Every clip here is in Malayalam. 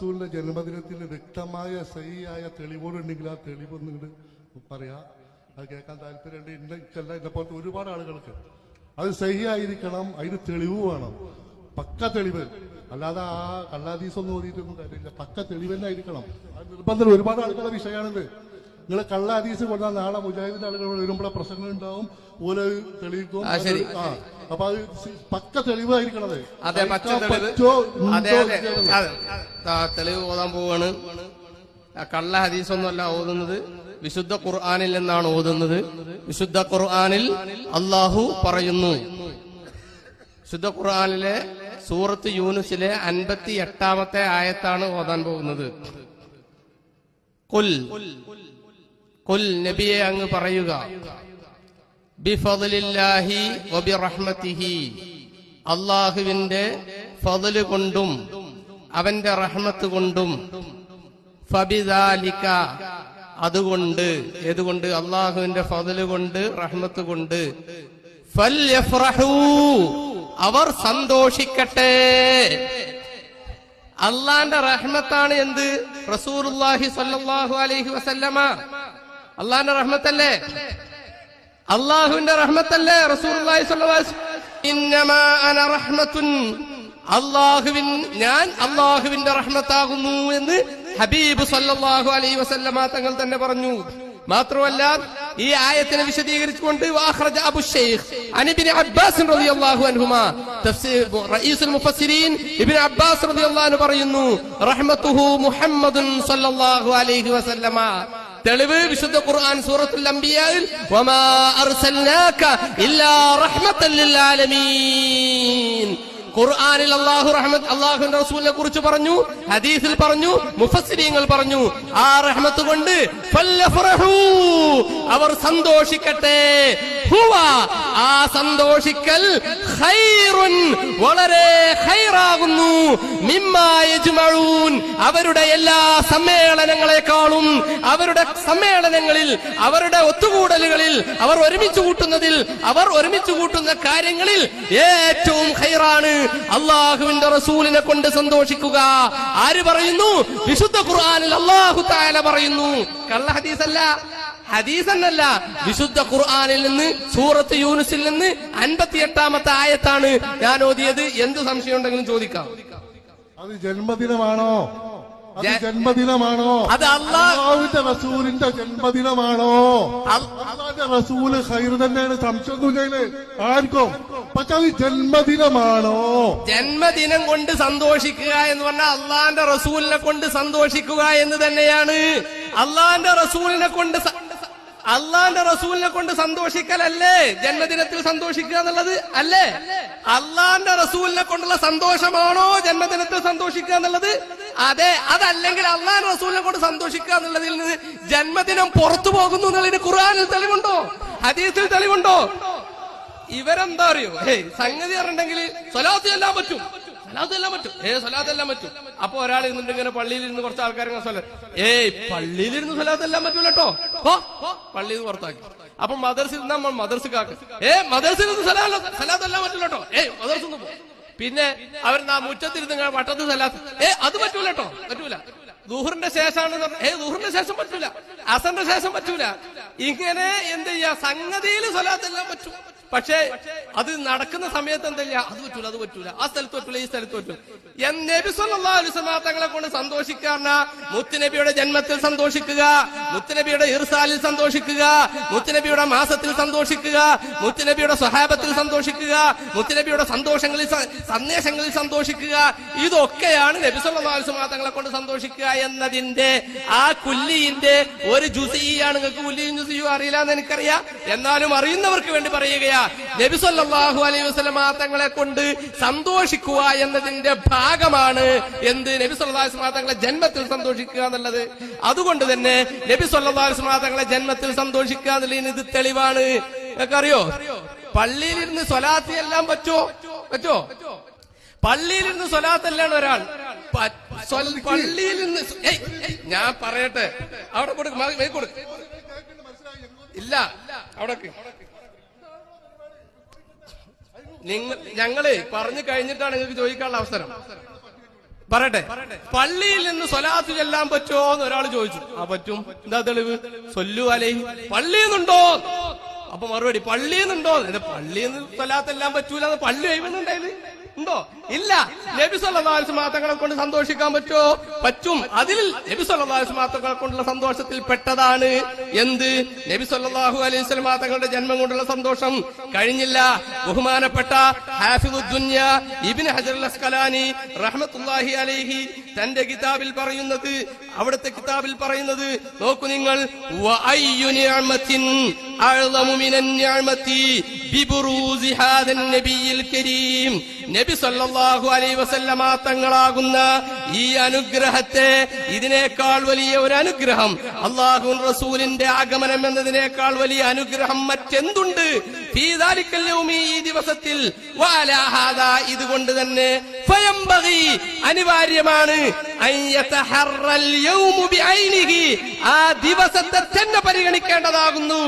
റസൂലിന്റെ ജന്മദിനത്തിന് വ്യക്തമായ സഹിയായ തെളിവുകളുണ്ടെങ്കിൽ ആ തെളിവ് നിങ്ങോട്ട് പറയാ. അത് കേൾക്കാൻ താല്പര്യമുണ്ട്. ഇന്നല്ല എന്നെ പോലത്തെ ഒരുപാട് ആളുകൾക്ക് അത് സഹിയായിരിക്കണം അതിന് തെളിവ് വേണം. പക്ക തെളിവ്. അല്ലാതെ ആ കള്ളാദീസ് ഒന്നും ഓതിയിട്ടൊന്നും കാര്യമില്ല. പക്ക തെളിവ് തന്നെ ആയിരിക്കണം. അത് നിർബന്ധം ഒരുപാട് ആളുകളുടെ വിഷയമാണിത്. നിങ്ങൾ കള്ളാദീസ് കൊണ്ടാൽ നാളെ മുജാഹിദിന്റെ ആളുകൾ വരുമ്പോഴെ പ്രശ്നങ്ങൾ ഉണ്ടാവും. ഓരോ തെളിയിക്കും. ആ. അപ്പൊ അത് പക്ക തെളിവായിരിക്കണത് അതെ. പച്ച തെളിവ്. അതെ അതെ? തെളിവ് ഓതാൻ പോവാണ്. കള്ള ഹദീസൊന്നുമല്ല ഓതുന്നത്. വിശുദ്ധ ഖുർആാനിൽ എന്നാണ് ഓതുന്നത്. വിശുദ്ധ ഖുർആാനിൽ അള്ളാഹു പറയുന്നു. വിശുദ്ധ ഖുർആാനിലെ സൂറത്ത് യൂനുസിലെ അൻപത്തി എട്ടാമത്തെ ആയത്താണ് ഓതാൻ പോകുന്നത്. കൊൽ കൊൽ നബിയെ അങ്ങ് പറയുക. അള്ളാഹുവിന്റെ ഫതിൽ കൊണ്ടും അവന്റെ റഹ്മത്ത് കൊണ്ടും ഫബിദാലിക്ക അതുകൊണ്ട് ഏതുകൊണ്ട്? അള്ളാഹുവിന്റെ ഫതിൽ കൊണ്ട് റഹ്മത്ത് കൊണ്ട്. അവർ സന്തോഷിക്കട്ടെ. അള്ളാന്റെ റഹ്മത്താണ് എന്ത്? സ്വല്ലല്ലാഹു അലൈഹി വസല്ലമ. അള്ളാന്റെ റഹ്മത്തല്ലേ? അള്ളാഹുവിന്റെ റഹ്മത്തല്ലേ? റഹ്മത്തുൻ. അള്ളാഹുവിൻ ഞാൻ അള്ളാഹുവിന്റെ റഹ്മത്താകുന്നു എന്ന് ഹബീബ് സല്ലാഹു അലൈഹി വസല്ലമ തങ്ങൾ തന്നെ പറഞ്ഞു. മാത്രമല്ല ഈ ആയത്തിനെ വിശദീകരിച്ചുകൊണ്ട് അബ്ബാസ് പറയുന്നു റഹ്മത്തുഹു മുഹമ്മദുൻ സല്ലല്ലാഹു അലൈഹി വസല്ലമ. തെളിവ് വിശുദ്ധ ഖുർആൻ സൂറത്തുൽ അംബിയായിൽ വമാ അർസൽനാക ഇല്ലാ റഹ്മത്തൻ ലിൽ ആലമീൻ. ഖുർആനിൽ അള്ളാഹു റഹ്മത്ത് അള്ളാഹുന്റെ റസൂലിനെ കുറിച്ച് പറഞ്ഞു ഹദീസിൽ പറഞ്ഞു മുഫസ്സിരിയങ്ങൾ പറഞ്ഞു. ആ റഹ്മത്ത് കൊണ്ട്. അവർ സന്തോഷിക്കട്ടെ. ആ സന്തോഷിക്കൽ വളരെ യജ്മഊൻ അവരുടെ എല്ലാ സമ്മേളനങ്ങളെക്കാളും അവരുടെ സമ്മേളനങ്ങളിൽ അവരുടെ ഒത്തുകൂടലുകളിൽ അവർ ഒരുമിച്ച് കൂട്ടുന്നതിൽ അവർ ഒരുമിച്ച് കൂട്ടുന്ന കാര്യങ്ങളിൽ ഏറ്റവും ഖൈറാണ്. അള്ളാഹുവിന്റെ റസൂലിനെ കൊണ്ട് സന്തോഷിക്കുക. ആര് പറയുന്നു? വിശുദ്ധ ഖുർആാനിൽ അള്ളാഹു താല പറയുന്നു. കള്ള ഹദീസല്ല. ഹദീസ് എന്നല്ല വിശുദ്ധ ഖുർആാനിൽ നിന്ന് സൂറത്ത് യൂനുസിൽ നിന്ന് അൻപത്തി എട്ടാമത്തെ ആയത്താണ് ഞാൻ ഓതിയത്. എന്ത് സംശയം ഉണ്ടെങ്കിലും ചോദിക്കാം. അത് ജന്മദിനമാണോ? ജന്മദിനമാണോ? അത് അള്ളാഹ് അള്ളാഹുവിന്റെ റസൂലിന്റെ ജന്മദിനമാണോ? അള്ളാന്റെ റസൂൽ ഹൈർ തന്നെയാണ് സംശയം ആർക്കോ? പക്ഷെ അത് ജന്മദിനമാണോ? ജന്മദിനം കൊണ്ട് സന്തോഷിക്കുക എന്ന് പറഞ്ഞാൽ അള്ളാന്റെ റസൂലിനെ കൊണ്ട് സന്തോഷിക്കുക എന്ന് തന്നെയാണ്. അള്ളാന്റെ റസൂലിനെ കൊണ്ട് അള്ളാന്റെ റസൂലിനെ കൊണ്ട് സന്തോഷിക്കലല്ലേ? ജന്മദിനത്തിൽ സന്തോഷിക്കുക എന്നുള്ളത് അല്ലേ? അള്ളാന്റെ റസൂലിനെ കൊണ്ടുള്ള സന്തോഷമാണോ ജന്മദിനത്തിൽ സന്തോഷിക്കുക എന്നുള്ളത്? അതെ അതല്ലെങ്കിൽ അള്ളാന്റെ റസൂലിനെ കൊണ്ട് സന്തോഷിക്കുക എന്നുള്ളതിൽ നിന്ന് ജന്മദിനം പുറത്തു പോകുന്നു എന്നുള്ളതിന് ഖുർആനിൽ തെളിവുണ്ടോ? ഹദീസിൽ തെളിവുണ്ടോ? ഇവരെന്താ അറിയോ? ഏയ് സംഗതി പറഞ്ഞിട്ടുണ്ടെങ്കിൽ സ്വലാത്ത് ചെല്ലാൻ പറ്റും. സ്വലാത്ത് ചെല്ലാൻ പറ്റും. ഏ സലാത്തെല്ലാം പറ്റും. അപ്പൊ ഒരാൾ ഇരുന്നിട്ട് ഇങ്ങനെ പള്ളിയിൽ ഇരുന്ന് കുറച്ച് ആൾക്കാർ ഇങ്ങനെ സ്വല ഏയ് പള്ളിയിൽ ഇരുന്ന് സ്വലാത്ത് എല്ലാം പറ്റൂല കേട്ടോ പള്ളിയിൽ നിന്ന് പുറത്താക്കി. അപ്പൊ മദർസിൽ നമ്മൾ മദർസിക്കാക്ക്. ഏ മദർസിൽ നിന്ന് സലാത്തെല്ലാം പറ്റൂല കേട്ടോ ഏയ് മദർസിൽ നിന്ന് പിന്നെ അവർ മുറ്റത്തിരുന്ന് വട്ടത്ത് സലാത്ത് ഏ അത് പറ്റൂല കേട്ടോ പറ്റൂല. ദൂഹറിന്റെ ശേഷമാണ് ഏ ദൂഹറിന്റെ ശേഷം പറ്റൂല. അസറിന്റെ ശേഷം പറ്റൂല. ഇങ്ങനെ എന്ത് ചെയ്യാ? സംഗതിയിൽ സ്വലാത്തെല്ലാം പറ്റും. പക്ഷേ അത് നടക്കുന്ന സമയത്ത് എന്തല്ല അത് പറ്റൂല അത് പറ്റൂല. ആ സ്ഥലത്ത് പറ്റൂല ഈ സ്ഥലത്ത് പറ്റൂല. നബി സല്ലല്ലാഹു അലൈഹി തങ്ങളെ കൊണ്ട് സന്തോഷിക്കാറ മുത്തുനബിയുടെ ജന്മത്തിൽ സന്തോഷിക്കുക മുത്തുനബിയുടെ ഇർസാലിൽ സന്തോഷിക്കുക മുത്തുനബിയുടെ മാസത്തിൽ സന്തോഷിക്കുക മുത്തുനബിയുടെ സ്വഹാബത്തിൽ സന്തോഷിക്കുക മുത്തുനബിയുടെ സന്തോഷങ്ങളിൽ സന്ദേശങ്ങളിൽ സന്തോഷിക്കുക. ഇതൊക്കെയാണ് നബി സല്ലല്ലാഹു അലൈഹി തങ്ങളെ കൊണ്ട് സന്തോഷിക്കുക എന്നതിന്റെ ആ കുല്ലിന്റെ ഒരു ജുസിയാണ്. നിങ്ങൾക്ക് കുല്ലിയും ജുസിയും അറിയില്ല എന്ന് എനിക്കറിയാം. എന്നാലും അറിയുന്നവർക്ക് വേണ്ടി പറയുകയാ. നബി സല്ലല്ലാഹു അലൈഹി വസല്ലം തങ്ങളെ കൊണ്ട് സന്തോഷിക്കുക എന്നതിന്റെ ഭാഗമാണ് എന്ത് നബി വസല്ലം തങ്ങളെ ജന്മത്തിൽ സന്തോഷിക്കുക എന്നുള്ളത്. അതുകൊണ്ട് തന്നെ നബി വസല്ലം തങ്ങളെ ജന്മത്തിൽ സന്തോഷിക്കുക എന്നുള്ളതിന് ഇത് തെളിവാണ്. അറിയോ പള്ളിയിലിരുന്ന് സ്വലാത്തി എല്ലാം വെച്ചോ വെച്ചോ പള്ളിയിലിരുന്ന് സ്വലാത്തല്ലാണ് ഒരാൾ. പള്ളിയിൽ ഏയ്, ഞാൻ പറയട്ടെ. അവിടെ കൊടുക്ക് ഇല്ല അവിടെ നിങ്ങൾ ഞങ്ങളെ പറഞ്ഞു കഴിഞ്ഞിട്ടാണ് നിങ്ങൾക്ക് ചോദിക്കാനുള്ള അവസരം. പറയട്ടെ. പള്ളിയിൽ നിന്ന് സ്വലാത്ത് ചെല്ലാൻ പറ്റുമോ എന്ന് ഒരാൾ ചോദിച്ചു. ആ പറ്റും. എന്താ തെളിവ്? സൊല്ലു അലൈ പള്ളിയിൽ നിന്നുണ്ടോ അപ്പൊ മറുപടി പള്ളിയിൽ നിന്നുണ്ടോ പള്ളിയിൽ നിന്ന് സ്വലാത്തെല്ലാം പറ്റൂല പള്ളി കഴിവുന്നുണ്ടായത് ഉണ്ടോ? ഇല്ല. നബി സല്ലാസ് മാത്തങ്ങളെ കൊണ്ട് സന്തോഷിക്കാൻ പറ്റുമോ? പറ്റും. അതിൽ നബി സല്ലാസ് മാത്തങ്ങളെ കൊണ്ടുള്ള സന്തോഷത്തിൽ പെട്ടതാണ്. എന്ത്? നബി സല്ലാഹു അലൈഹി സ്വലം മാത്തങ്ങളുടെ ജന്മം കൊണ്ടുള്ള സന്തോഷം കഴിഞ്ഞില്ല. ബഹുമാനപ്പെട്ട ഹാഫിദുദ്ദുന്യ ഇബിൻ ഹജർ അസ്കലാനി റഹ്മത്തുല്ലാഹി അലൈഹി തന്റെ കിതാബിൽ പറയുന്നത് അവിടുത്തെ കിതാബിൽ പറയുന്നത് നോക്കൂ നിങ്ങൾ നബി സല്ലല്ലാഹു അലൈഹി വസല്ലമ തങ്ങളാകുന്ന ഈ അനുഗ്രഹത്തെ ഇതിനേക്കാൾ വലിയ ഒരു അനുഗ്രഹം അള്ളാഹു റസൂലിന്റെ ആഗമനം എന്നതിനേക്കാൾ വലിയ അനുഗ്രഹം മറ്റെന്തുണ്ട്? ഈ ദിവസത്തിൽ ഇതുകൊണ്ട് തന്നെ അനിവാര്യമാണ്. ആ ദിവസത്തെ തന്നെ പരിഗണിക്കേണ്ടതാകുന്നു.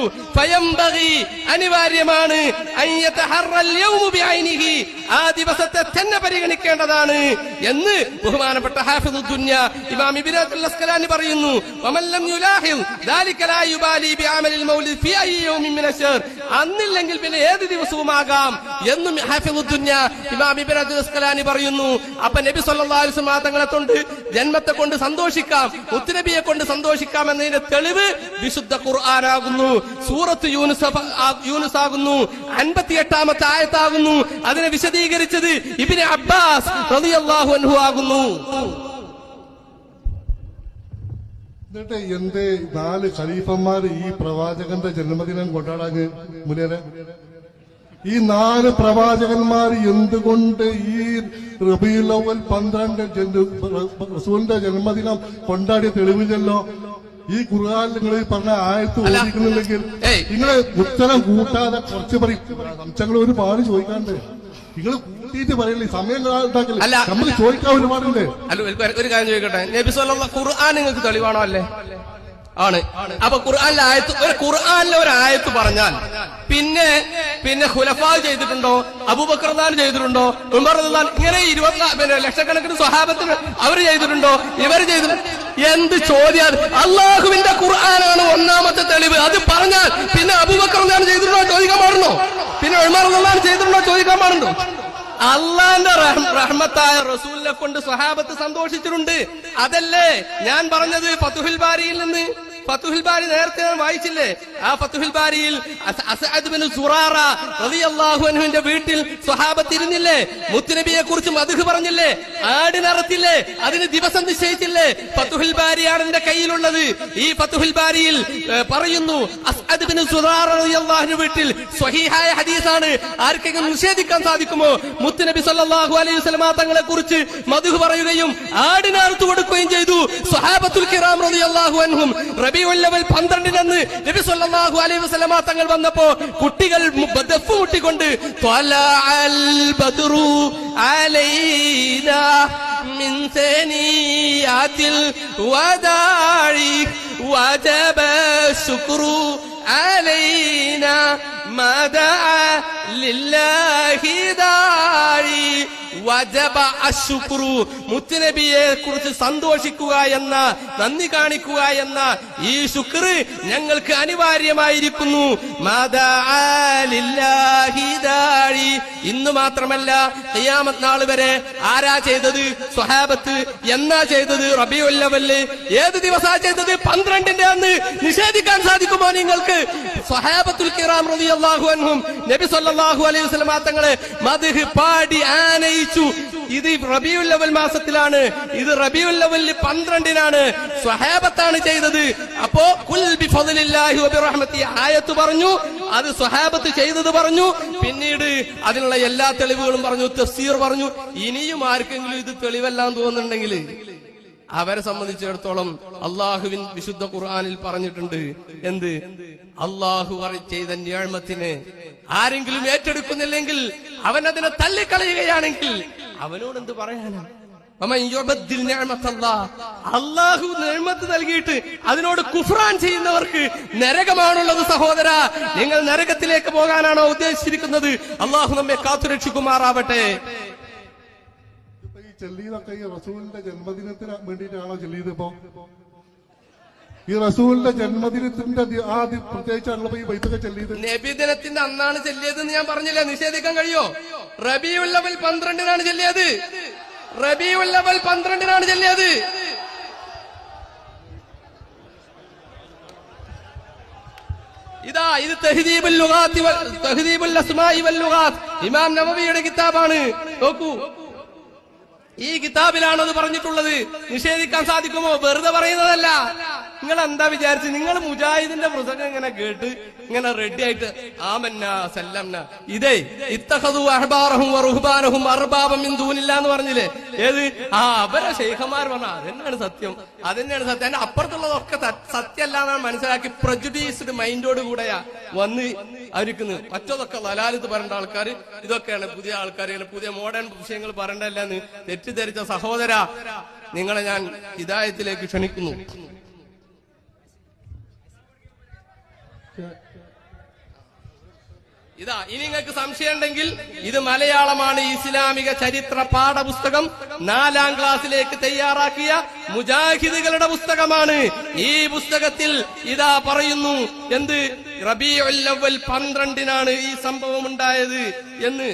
അനിവാര്യമാണ്. ആ ദിവസത്തെ തന്നെ പരിഗണിക്കേണ്ടതാണ് എന്ന് ബഹുമാനപ്പെട്ട ഹാഫിദു ഇമാം അബ്ദുൽ അസ്കലാനി പറയുന്നു. വമല്ലം യുലാഹിൽ ദാലിക ലാ മൗലിദ് ഫി അയ്യി മിന അശ്ശർ അന്നില്ലെങ്കിൽ പിന്നെ ഏത് ദിവസവുമാകാം എന്നും ഹാഫിദു ദുന്യ ഇമാം അബ്ദുൽ അസ്കലാനി പറയുന്നു. അപ്പൊ നബി സല്ലല്ലാഹു അലൈഹി വസല്ലം തങ്ങളെ കൊണ്ട് ജന്മത്തെ കൊണ്ട് സന്തോഷിക്കാം മുത്തുനബിയെ കൊണ്ട് സന്തോഷിക്കാം എന്നതിന്റെ തെളിവ് വിശുദ്ധ ഖുർആനാകുന്നു. സൂറത്ത് യൂനുസ് യൂനുസ് ആകുന്നു അൻപത്തിയെട്ടാമത്തെ ആയത്താകുന്നു. അതിനെ വിശദീകരിച്ചത് ഇബിന് അബ്ബാസ് അൻഹു ആകുന്നു. എന്നിട്ട് എന്റെ നാല് ഖലീഫന്മാർ ഈ പ്രവാചകന്റെ ജന്മദിനം കൊണ്ടാടാഞ്ഞ് മുനേരെ ഈ നാല് പ്രവാചകന്മാർ എന്തുകൊണ്ട് ഈ റബീൽ അവൽ പന്ത്രണ്ട് റസൂലിന്റെ ജന്മദിനം കൊണ്ടാടിയ തെളിവില്ലല്ലോ? ഈ ഖുർആൻ നിങ്ങൾ പറഞ്ഞ ആയത്ത് ഓടിക്കുന്നില്ലെങ്കിൽ നിങ്ങൾ ഉത്തരം കൂട്ടാതെ കുറച്ച് പറയും. സംശയങ്ങൾ ഒരുപാട് ചോദിക്കാണ്ട് നിങ്ങൾ കൂട്ടിയിട്ട് പറയില്ലേ? സമയം നമ്മൾ. ചോദിക്കാൻ ഒരുപാടുണ്ട്. അല്ല ഒരു- കാര്യം ചോദിക്കട്ടെ? നബി ഖുർആൻ നിങ്ങൾക്ക് തെളിവാണോ അല്ലേ? ആണ്. അപ്പൊ ഖുർആാനിലെ ആയത്ത് ഒരു ഖുർആാനിലെ ഒരു ആയത്ത് പറഞ്ഞാൽ പിന്നെ പിന്നെ ഖുലഫാ ചെയ്തിട്ടുണ്ടോ? അബൂബക്രദാൻ ചെയ്തിട്ടുണ്ടോ? ഉമർ ഇങ്ങനെ ഇരുപത്തി പിന്നെ ലക്ഷക്കണക്കിന് സ്വഹാബത്തിന് അവർ ചെയ്തിട്ടുണ്ടോ? ഇവർ ചെയ്തിട്ടുണ്ടോ? എന്ത് ചോദ്യം അള്ളാഹുവിന്റെ ഖുർആനാണ് ഒന്നാമത്തെ തെളിവ്. അത് പറഞ്ഞാൽ പിന്നെ അബൂബക്കർദാൻ ചെയ്തിട്ടുണ്ടോ ചോദിക്കാൻ പാടുണ്ടോ? പിന്നെ അൻഹു ചെയ്തിട്ടുണ്ടോ ചോദിക്കാൻ പാടുണ്ടോ? അള്ളാന്റെ റഹ്- റഹ്മത്തായ റസൂലിനെ കൊണ്ട് സ്വഹാബത്ത് സന്തോഷിച്ചിട്ടുണ്ട്. അതല്ലേ ഞാൻ പറഞ്ഞത് ഫതുഹുൽ ബാരിയിൽ നിന്ന്? ഫതുഹുൽ ബാരി നേരത്തെ ഞാൻ വായിച്ചില്ലേ? ആ ഫത്തുഹിൽ ബാരിയിൽ അൻഹുവിന്റെ വീട്ടിൽ സ്വഹാബത്തിരുന്നില്ലേ? മുത്തുനബിയെ കുറിച്ച് മധുഹ് പറഞ്ഞില്ലേ? ആടിനറത്തില്ലേ? അതിന് ദിവസം നിശ്ചയിച്ചില്ലേ? ഫത്തുഹിൽ ബാരിയാണ് എന്റെ കയ്യിലുള്ളത്. ഈ ഫത്തുഹിൽ ബാരിയിൽ പറയുന്നു വീട്ടിൽ സ്വഹീഹായ ഹദീസാണ്. ആർക്കെങ്കിലും നിഷേധിക്കാൻ സാധിക്കുമോ? മുത്തുനബി സല്ലല്ലാഹു അലൈഹി വസല്ലമ തങ്ങളെ കുറിച്ച് മധു പറയുകയും ആടിനറുത്തു കൊടുക്കുകയും ചെയ്തു. സ്വഹാബത്തുൽ കിറാം റളിയല്ലാഹു അൻഹും റബിയുല്ലവൽ പന്ത്രണ്ടിനന്ന് നബി സല്ലല്ലാഹു അലൈഹി വസല്ലമ തങ്ങൾ വന്നപ്പോൾ കുട്ടികൾ ദഫ് മുട്ടിക്കൊണ്ട് ത്വലഅൽ ബദ്റു അലൈനാ മിൻ സനിയാതിൽ വദാഇ വജബ ശുക്റു അലൈനാ മദഅ ലില്ലാഹി ദാഇ വജബ അശുക്രു. മുത്തുനബിയെ കുറിച്ച് സന്തോഷിക്കുക എന്ന നന്ദി കാണിക്കുക എന്ന ഈ ശുക്ർ ഞങ്ങൾക്ക് അനിവാര്യമായിരിക്കുന്നു. ഇന്ന് മാത്രമല്ല ഖിയാമത്ത് നാൾ വരെ ആരാ ചെയ്തത്? സ്വഹാബത്ത്. എന്നാ ചെയ്തത്? റബിയുല്ലവൽ ഏത് ദിവസാ ചെയ്തത്? പന്ത്രണ്ടിന്റെ അന്ന് നിഷേധിക്കാൻ സാധിക്കുമോ നിങ്ങൾക്ക്? സ്വഹാബത്തുൽ കിറാം റളിയല്ലാഹു അൻഹും നബി സല്ലല്ലാഹു അലൈഹി വസല്ലം തങ്ങളെ മദ്ഹ് പാടി ആനയിച്ചു. ഇത് റബിയുൽ അവൽ മാസത്തിലാണ്. ഇത് റബിയുൽ അവലിൽ പന്ത്രണ്ടിനാണ് സ്വഹാബത്താണ് ചെയ്തത്. അപ്പോ കുൽ ബിഫദ്ലില്ലാഹി വബിറഹ്മത്തി ആയത്ത് പറഞ്ഞു. അത് സ്വഹാബത്ത് ചെയ്തത് പറഞ്ഞു. പിന്നീട് അതിനുള്ള എല്ലാ തെളിവുകളും പറഞ്ഞു. തഫ്സീർ പറഞ്ഞു. ഇനിയും ആർക്കെങ്കിലും ഇത് തെളിവെല്ലാം തോന്നുന്നുണ്ടെങ്കിൽ അവരെ സംബന്ധിച്ചിടത്തോളം അള്ളാഹുവിൻ വിശുദ്ധ ഖുർആാനിൽ പറഞ്ഞിട്ടുണ്ട്. എന്ത്? അള്ളാഹു ചെയ്ത ഞാഴ്മത്തിന് ആരെങ്കിലും ഏറ്റെടുക്കുന്നില്ലെങ്കിൽ അവൻ അതിനെ തള്ളിക്കളയുകയാണെങ്കിൽ അവനോട് എന്ത് പറയാനാ വമൻ യുബദ്ദിൽ നിഅമത്തല്ലാഹ്. അള്ളാഹു നിഅമത്ത് നൽകിയിട്ട് അതിനോട് കുഫ്രാൻ ചെയ്യുന്നവർക്ക് നരകമാണുള്ളത് സഹോദര. നിങ്ങൾ നരകത്തിലേക്ക് പോകാനാണോ ഉദ്ദേശിച്ചിരിക്കുന്നത്? അള്ളാഹു നമ്മെ കാത്തുരക്ഷിക്കുമാറാവട്ടെ. ചെല്ലിയതൊക്കെ ഈ റസൂലിന്റെ ജന്മദിനത്തിന് വേണ്ടിയിട്ടാണോ ചെല്ലിയത് ഇപ്പോ? ഈ റസൂലിന്റെ ജന്മദിനത്തിന്റെ ആ പ്രത്യേകിച്ചാണല്ലോ ഈ ബൈത്തൊക്കെ ചെല്ലിയത്. നബിദിനത്തിന്റെ അന്നാണ് ചെല്ലിയതെന്ന് ഞാൻ പറഞ്ഞില്ല. നിഷേധിക്കാൻ കഴിയോ? റബിയുല്ലവൽ പന്ത്രണ്ടിനാണ് ചെല്ലിയത്. റബിയുല്ലവൽ പന്ത്രണ്ടിനാണ് ചെല്ലിയത്. ഇതാ ഇത് തെഹദീബുൽ ലുഗാത്തി തെഹ്ദീബുൽ അസ്മാഇ വൽ ലുഗാത്ത്. ഇമാം നവവിയുടെ കിതാബാണ്. നോക്കൂ. ഈ കിതാബിലാണ് അത് പറഞ്ഞിട്ടുള്ളത്. നിഷേധിക്കാൻ സാധിക്കുമോ? വെറുതെ പറയുന്നതല്ല. നിങ്ങൾ എന്താ വിചാരിച്ചു? നിങ്ങൾ മുജാഹിദിന്റെ പ്രസംഗം ഇങ്ങനെ കേട്ട് ഇങ്ങനെ റെഡി ആയിട്ട് ആമന്ന സല്ലംന ഇതേ ഇത്തഹദു അഹ്ബാറഹും റുഹ്ബാനഹും അർബാബം മിൻ ദൂനില്ലാ എന്ന് പറഞ്ഞില്ലേ? ഏത്? ആ അവരെ ശൈഖന്മാർ പറഞ്ഞ അതന്നെയാണ് സത്യം? അതന്നെയാണ് സത്യം? അതിന്റെ അപ്പുറത്തുള്ളതൊക്കെ സത്യമല്ല എന്നാണ് മനസ്സിലാക്കി പ്രജുഡീസ്ഡ് മൈൻഡോട് കൂടെയാ വന്ന് അവരിക്കുന്നത് മറ്റതൊക്കെ ലലാലിത്ത് പറയേണ്ട ആൾക്കാർ ഇതൊക്കെയാണ് പുതിയ ആൾക്കാർ. പുതിയ മോഡേൺ വിഷയങ്ങൾ പറയണ്ടല്ലെന്ന് തെറ്റിദ്ധരിച്ച സഹോദര നിങ്ങളെ ഞാൻ ഹിതായത്തിലേക്ക് ക്ഷണിക്കുന്നു. ഇതാ ഇനി നിങ്ങൾക്ക് സംശയം ഉണ്ടെങ്കിൽ ഇത് മലയാളമാണ് ഇസ്ലാമിക ചരിത്ര പാഠപുസ്തകം. നാലാം ക്ലാസ്സിലേക്ക് തയ്യാറാക്കിയ മുജാഹിദുകളുടെ പുസ്തകമാണ്. ഈ പുസ്തകത്തിൽ ഇതാ പറയുന്നു എന്ത്? റബിയുൽ പന്ത്രണ്ടിനാണ് ഈ സംഭവം ഉണ്ടായത് എന്ന്.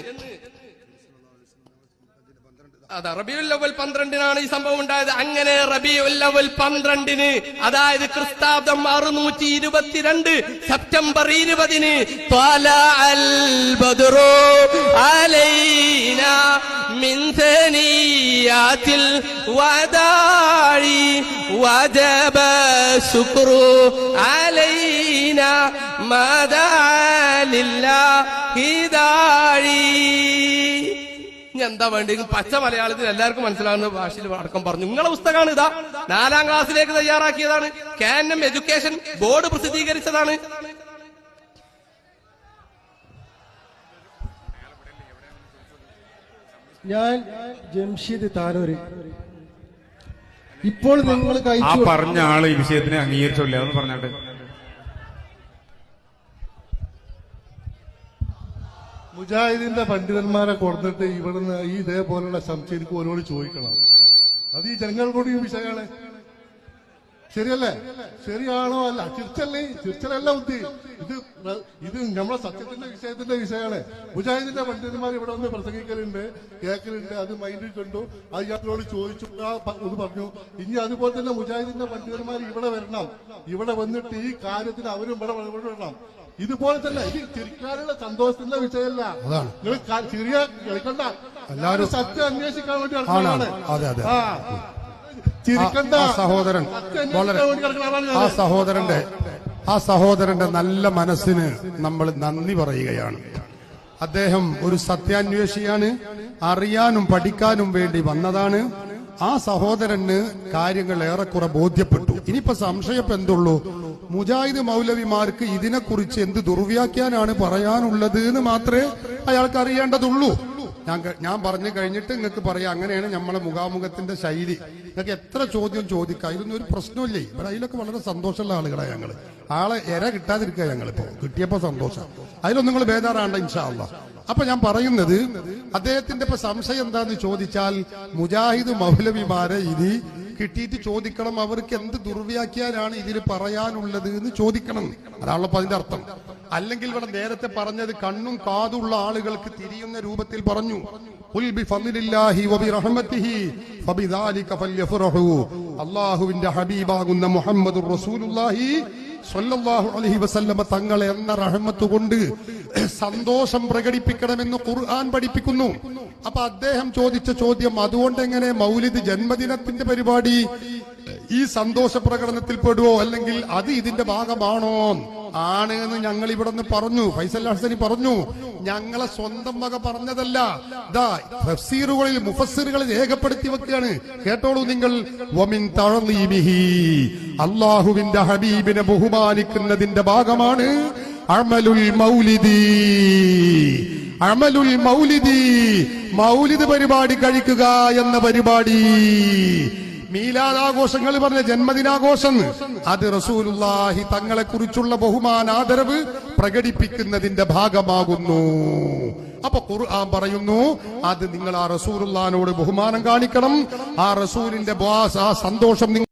അത് റബിയുൽ റബിയുല്ലവൽ പന്ത്രണ്ടിനാണ് ഈ സംഭവം ഉണ്ടായത്. അങ്ങനെ റബിയുൽ റബിയുല്ലവൽ പന്ത്രണ്ടിന് അതായത് ക്രിസ്താബ്ദം അറുന്നൂറ്റി ഇരുപത്തിരണ്ട് സെപ്റ്റംബർ ഇരുപതിന് വജബ ശുക്രു അലൈന മദാലില്ല ഹിദാഴി ഇനി എന്താ വേണ്ടത്? പച്ച മലയാളത്തിൽ എല്ലാവർക്കും മനസ്സിലാകുന്ന ഭാഷയിൽ അടക്കം പറഞ്ഞു. നിങ്ങളെ പുസ്തകമാണ് ഇതാ. നാലാം ക്ലാസ്സിലേക്ക് തയ്യാറാക്കിയതാണ്. K N M education board പ്രസിദ്ധീകരിച്ചതാണ്. ഞാൻ ജംഷീദ് താനൂര്. ഇപ്പോൾ നിങ്ങൾ ആ പറഞ്ഞ ആൾ ഈ വിഷയത്തിനെ അംഗീകരിച്ചില്ല എന്ന് പറഞ്ഞിട്ട്. മുജാഹിദിന്റെ പണ്ഡിതന്മാരെ കൊടുത്തിട്ട് ഇവിടുന്ന് ഈ ഇതേപോലുള്ള സംശയം ഓരോട് ചോദിക്കണം. അത് ഈ ജനങ്ങൾ കൂടി വിഷയങ്ങളെ. ശരിയല്ലേ? ശരിയാണോ അല്ല? ചിരിച്ചല്ലേ ചിരിച്ചലല്ല ബുദ്ധി. ഇത് ഇത് നമ്മളെ സത്യത്തിന്റെ വിഷയത്തിന്റെ വിഷയമാണ്. മുജാഹിദിന്റെ പണ്ഡിതന്മാർ ഇവിടെ വന്ന് പ്രസംഗിക്കലുണ്ട് കേൾക്കലുണ്ട് അത് മൈൻഡിൽ കണ്ടു. അത് ഇയാളോട് ചോദിച്ചു. ഇത് പറഞ്ഞു. ഇനി അതുപോലെ തന്നെ മുജാഹിദിന്റെ പണ്ഡിതന്മാർ ഇവിടെ വരണം. ഇവിടെ വന്നിട്ട് ഈ കാര്യത്തിന് അവരും ഇവിടെ വരണം. ഇതുപോലെ തന്നെ ഇത് ചിരിക്കാനുള്ള സന്തോഷത്തിന്റെ വിഷയമല്ല. അതാണ്. നിങ്ങൾ ചെറിയ കളിക്കണ്ട. എല്ലാവരും സത്യം അന്വേഷിക്കാൻ വേണ്ടി. നടക്കുന്നതാണ്. അതെ, അതെ. ചിരിക്കണ്ട. സഹോദരൻ. വളരെ. ആ സഹോദരന്റെ ആ സഹോദരന്റെ നല്ല മനസ്സിന് നമ്മൾ നന്ദി പറയുകയാണ്. അദ്ദേഹം ഒരു സത്യാന്വേഷിയാണ് അറിയാനും പഠിക്കാനും വേണ്ടി വന്നതാണ്. ആ സഹോദരന് കാര്യങ്ങൾ ഏറെക്കുറെ ബോധ്യപ്പെട്ടു. ഇനിയിപ്പോ സംശയപ്പെന്തുള്ളൂ മുജാഹിദ് മൗലവിമാർക്ക് ഇതിനെക്കുറിച്ച് എന്ത് ദുർവ്യാഖ്യാനാണ് പറയാനുള്ളത് എന്ന് മാത്രമേ അയാൾക്ക് അറിയേണ്ടതുള്ളൂ. ഞാൻ ഞാൻ പറഞ്ഞു കഴിഞ്ഞിട്ട് നിങ്ങൾക്ക് പറയാം അങ്ങനെയാണ് നമ്മളെ മുഖാമുഖത്തിന്റെ ശൈലി. നിങ്ങൾക്ക് എത്ര ചോദ്യം ചോദിക്കാം? ഇതൊന്നും ഒരു പ്രശ്നമില്ലേ? ഇവിടെ അതിലൊക്കെ വളരെ സന്തോഷമുള്ള ആളുകളാണ് ഞങ്ങൾ. ആളെ എര കിട്ടാതിരിക്കുക ഞങ്ങളിപ്പോ കിട്ടിയപ്പോ സന്തോഷം. അതിലൊന്നും നിങ്ങൾ ബേജാറാണ്ട ഇൻഷാല്ല അപ്പൊ ഞാൻ പറയുന്നത് അദ്ദേഹത്തിന്റെ ഇപ്പൊ സംശയം എന്താന്ന് ചോദിച്ചാൽ മുജാഹിദ് മൗലവിമാരെ ഇനി കിട്ടിയിട്ട് ചോദിക്കണം അവർക്ക് എന്ത് ദുർവ്യാഖ്യാനാണ് ഇതിൽ പറയാനുള്ളത് എന്ന് ചോദിക്കണം. അതാണല്ലോ അതിന്റെ അർത്ഥം. അല്ലെങ്കിൽ ഇവിടെ നേരത്തെ പറഞ്ഞത് കണ്ണും കാതുള്ള ആളുകൾക്ക് തിരിയുന്ന രൂപത്തിൽ പറഞ്ഞു. അള്ളാഹുവിന്റെ ഹബീബാകുന്ന മുഹമ്മദ് സ്വല്ലല്ലാഹു അലൈഹി വസല്ലമ തങ്ങൾ എന്ന റഹ്മത്ത് കൊണ്ട് സന്തോഷം പ്രകടിപ്പിക്കണമെന്ന് ഖുർആൻ പഠിപ്പിക്കുന്നു. അപ്പൊ അദ്ദേഹം ചോദിച്ച ചോദ്യം അതുകൊണ്ട് എങ്ങനെ മൗലിദ് ജന്മദിനത്തിന്റെ പരിപാടി ഈ സന്തോഷ പ്രകടനത്തിൽ പെടുവോ അല്ലെങ്കിൽ അത് ഇതിന്റെ ഭാഗമാണോ? ആണ് എന്ന് ഞങ്ങൾ ഇവിടെ നിന്ന് പറഞ്ഞു. ഫൈസൽ ഹസനി പറഞ്ഞു ഞങ്ങളെ സ്വന്തം വക പറഞ്ഞതല്ല. ദാ തഫ്സീറുകളിൽ മുഫസ്സിറുകൾ രേഖപ്പെടുത്തി വെക്കുകയാണ്. കേട്ടോളൂ നിങ്ങൾ വമിൻ അള്ളാഹുവിന്റെ ഹബീബിനെ ബഹുമാനിക്കുന്നതിന്റെ ഭാഗമാണ് അമലുൽ മൗലിദി. അമലുൽ മൗലിദി മൗലിദ് പരിപാടി കഴിക്കുക എന്ന പരിപാടി. മീലാദാഘോഷങ്ങൾ പറഞ്ഞ ജന്മദിനാഘോഷം. അത് റസൂലുള്ളാഹി തങ്ങളെ കുറിച്ചുള്ള ബഹുമാനാദരവ് പ്രകടിപ്പിക്കുന്നതിന്റെ ഭാഗമാകുന്നു. അപ്പൊ ഖുർആൻ പറയുന്നു അത് നിങ്ങൾ ആ റസൂലുള്ളാനോട് ബഹുമാനം കാണിക്കണം. ആ റസൂലിന്റെ ആ സന്തോഷം